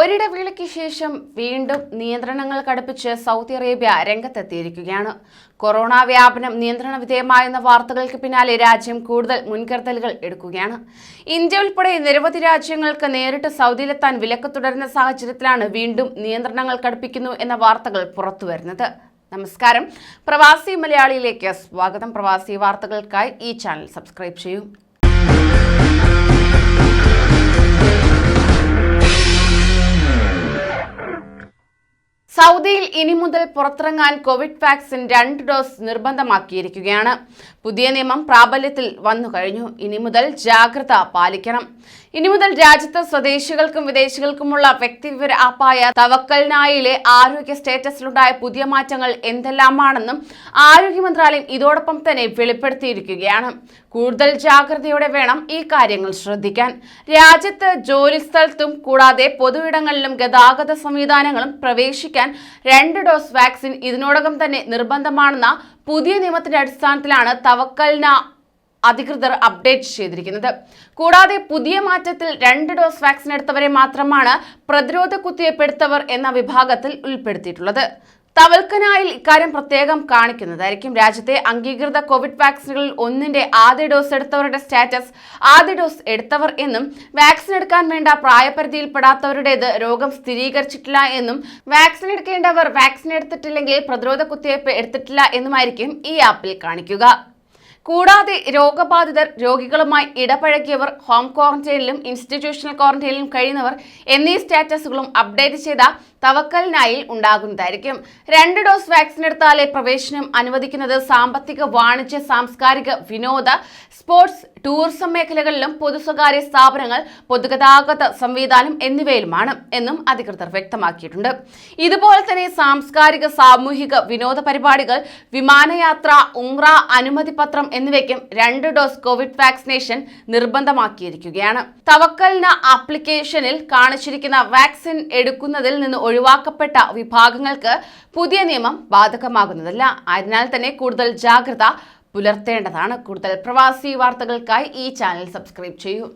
ഒരിടവേളയ്ക്ക് ശേഷം വീണ്ടും നിയന്ത്രണങ്ങൾ കടുപ്പിച്ച് സൗദി അറേബ്യ രംഗത്തെത്തിയിരിക്കുകയാണ്. കൊറോണ വ്യാപനം നിയന്ത്രണ വിധേയമായെന്ന വാർത്തകൾക്ക് പിന്നാലെ രാജ്യം കൂടുതൽ മുൻകരുതലുകൾ എടുക്കുകയാണ്. ഇന്ത്യ ഉൾപ്പെടെ നിരവധി രാജ്യങ്ങൾക്ക് നേരിട്ട് സൗദിയിലെത്താൻ വിലക്ക് തുടരുന്ന സാഹചര്യത്തിലാണ് വീണ്ടും നിയന്ത്രണങ്ങൾ കടുപ്പിക്കുന്നു എന്ന വാർത്തകൾ പുറത്തുവരുന്നത്. നമസ്കാരം. പ്രവാസി മലയാളിയിലേക്ക് സ്വാഗതം. പ്രവാസി വാർത്തകൾക്കായി ഈ ചാനൽ സബ്സ്ക്രൈബ് ചെയ്യൂ. സൗദിയിൽ ഇനി മുതൽ പുറത്തിറങ്ങാൻ കോവിഡ് വാക്സിൻ രണ്ട് ഡോസ് നിർബന്ധമാക്കിയിരിക്കുകയാണ്. പുതിയ നിയമം പ്രാബല്യത്തിൽ വന്നു കഴിഞ്ഞു. ഇനി മുതൽ ജാഗ്രത പാലിക്കണം. ഇനി മുതൽ രാജ്യത്ത് സ്വദേശികൾക്കും വിദേശികൾക്കുമുള്ള വ്യക്തിവിവര ആപ്പായ തവക്കൽനായിലെ ആരോഗ്യ സ്റ്റേറ്റസിലുണ്ടായ പുതിയ മാറ്റങ്ങൾ എന്തെല്ലാമാണെന്നും ആരോഗ്യ മന്ത്രാലയം ഇതോടൊപ്പം തന്നെ വെളിപ്പെടുത്തിയിരിക്കുകയാണ്. കൂടുതൽ ജാഗ്രതയോടെ വേണം ഈ കാര്യങ്ങൾ ശ്രദ്ധിക്കാൻ. രാജ്യത്ത് ജോലിസ്ഥലത്തും കൂടാതെ പൊതുവിടങ്ങളിലും ഗതാഗത സംവിധാനങ്ങളും പ്രവേശിക്കാൻ രണ്ട് ഡോസ് വാക്സിൻ ഇതിനോടകം തന്നെ നിർബന്ധമാണെന്ന പുതിയ നിയമത്തിന്റെ അടിസ്ഥാനത്തിലാണ് തവക്കലിന അധികൃതർ അപ്ഡേറ്റ് ചെയ്തിരിക്കുന്നത്. കൂടാതെ പുതിയ മാറ്റത്തിൽ രണ്ട് ഡോസ് വാക്സിൻ എടുത്തവരെ മാത്രമാണ് പ്രതിരോധ കുത്തിവയ്പ് എന്ന വിഭാഗത്തിൽ ഉൾപ്പെടുത്തിയിട്ടുള്ളത്. തവൽക്കനായിൽ ഇക്കാര്യം പ്രത്യേകം കാണിക്കുന്നതായിരിക്കും. രാജ്യത്തെ അംഗീകൃത കോവിഡ് വാക്സിനുകളിൽ ഒന്നിന്റെ ആദ്യ ഡോസ് എടുത്തവരുടെ സ്റ്റാറ്റസ് ആദ്യ ഡോസ് എടുത്തവർ എന്നും വാക്സിൻ എടുക്കാൻ വേണ്ട പ്രായപരിധിയിൽപ്പെടാത്തവരുടേത് രോഗം സ്ഥിരീകരിച്ചിട്ടില്ല എന്നും വാക്സിൻ എടുക്കേണ്ടവർ വാക്സിൻ എടുത്തിട്ടില്ലെങ്കിൽ പ്രതിരോധ കുത്തിവയ്പ് എടുത്തിട്ടില്ല എന്നുമായിരിക്കും ഈ ആപ്പിൽ കാണിക്കുക. കൂടാതെ രോഗബാധിതർ രോഗികളുമായി ഇടപഴകിയവർ ഹോം ക്വാറന്റൈനിലും ഇൻസ്റ്റിറ്റ്യൂഷണൽ ക്വാറന്റൈനിലും കഴിയുന്നവർ എന്നീ സ്റ്റാറ്റസുകളും അപ്ഡേറ്റ് ചെയ്ത തവക്കലിനായി ഉണ്ടാകുന്നതായിരിക്കും. രണ്ട് ഡോസ് വാക്സിൻ എടുത്താലേ പ്രവേശനം അനുവദിക്കുന്നത് സാമ്പത്തിക വാണിജ്യ സാംസ്കാരിക വിനോദ സ്പോർട്സ് ടൂറിസം മേഖലകളിലും പൊതു സ്വകാര്യ സ്ഥാപനങ്ങൾ പൊതുഗതാഗത സംവിധാനം എന്നിവയിലുമാണ് എന്നും അധികൃതർ വ്യക്തമാക്കിയിട്ടുണ്ട്. ഇതുപോലെ തന്നെ സാംസ്കാരിക സാമൂഹിക വിനോദ പരിപാടികൾ വിമാനയാത്ര ഉംറ അനുമതി പത്രം എന്നിവയ്ക്കും രണ്ട് ഡോസ് കോവിഡ് വാക്സിനേഷൻ നിർബന്ധമാക്കിയിരിക്കുകയാണ്. തവക്കലിന ആപ്ലിക്കേഷനിൽ കാണിച്ചിരിക്കുന്ന വാക്സിൻ എടുക്കുന്നതിൽ നിന്ന് ഒഴിവാക്കപ്പെട്ട വിഭാഗങ്ങൾക്ക് പുതിയ നിയമം ബാധകമാകുന്നതല്ല. അതിനാൽ തന്നെ കൂടുതൽ ജാഗ്രത പുലർത്തേണ്ടതാണ്. കൂടുതൽ പ്രവാസി വാർത്തകൾക്കായി ഈ ചാനൽ സബ്സ്ക്രൈബ് ചെയ്യൂ.